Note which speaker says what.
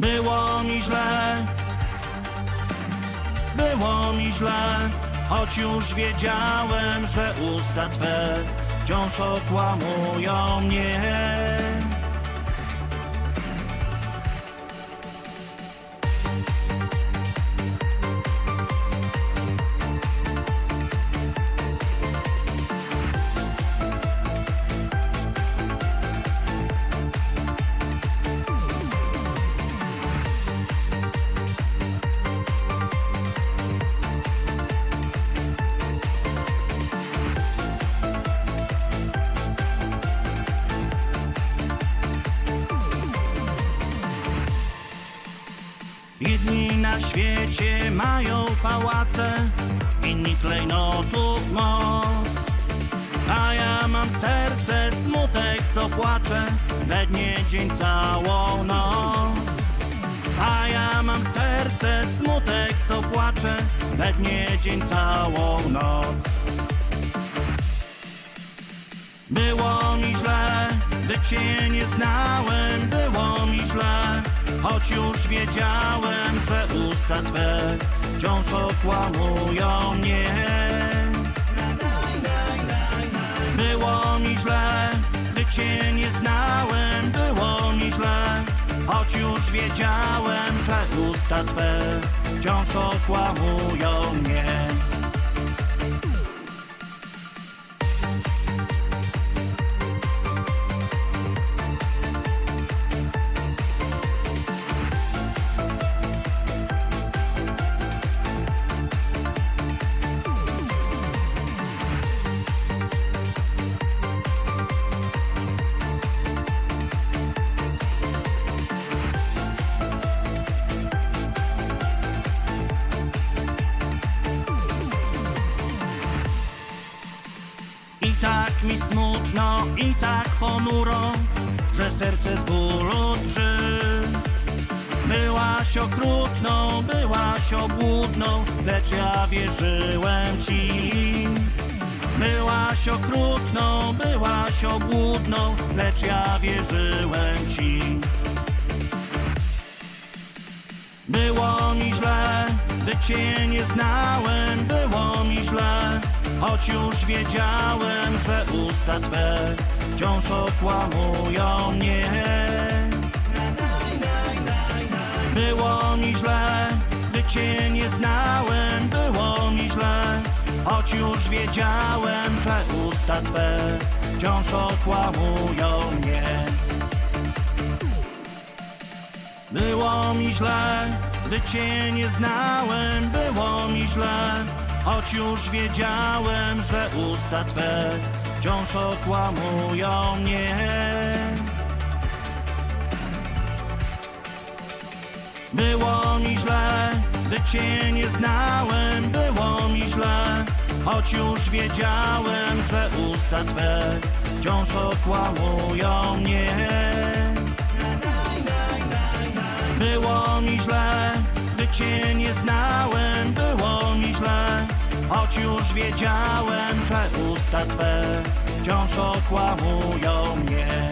Speaker 1: Było mi źle, było mi źle, choć już wiedziałem, że usta Twe wciąż okłamują mnie. Jedni na świecie mają pałace, inni klejnotów moc. A ja mam serce, smutek, co płacze, we dnie dzień całą noc. A ja mam serce, smutek, co płacze, we dnie dzień całą noc. Było mi źle, gdy cię nie znałem, było mi źle, choć już wiedziałem, że usta twe wciąż okłamują mnie. Było mi źle, gdy cię nie znałem, było mi źle, choć już wiedziałem, że usta twe wciąż okłamują mnie. Tak mi smutno, i tak ponuro, że serce z bólu drży. Byłaś okrutną, byłaś obłudną, lecz ja wierzyłem ci. Byłaś okrutną, byłaś obłudną, lecz ja wierzyłem ci. Było mi źle, gdy cię nie znałem, było mi źle, choć już wiedziałem, że usta twe wciąż okłamują mnie. Było mi źle, gdy cię nie znałem, było mi źle, choć już wiedziałem, że usta twe wciąż okłamują mnie. Było mi źle, gdy cię nie znałem, było mi źle, choć już wiedziałem, że usta twe wciąż okłamują mnie. Było mi źle, gdy cię nie znałem, było mi źle, choć już wiedziałem, że usta twe wciąż okłamują mnie. Było mi źle, gdy cię nie znałem, choć już wiedziałem, że usta twe wciąż okłamują mnie.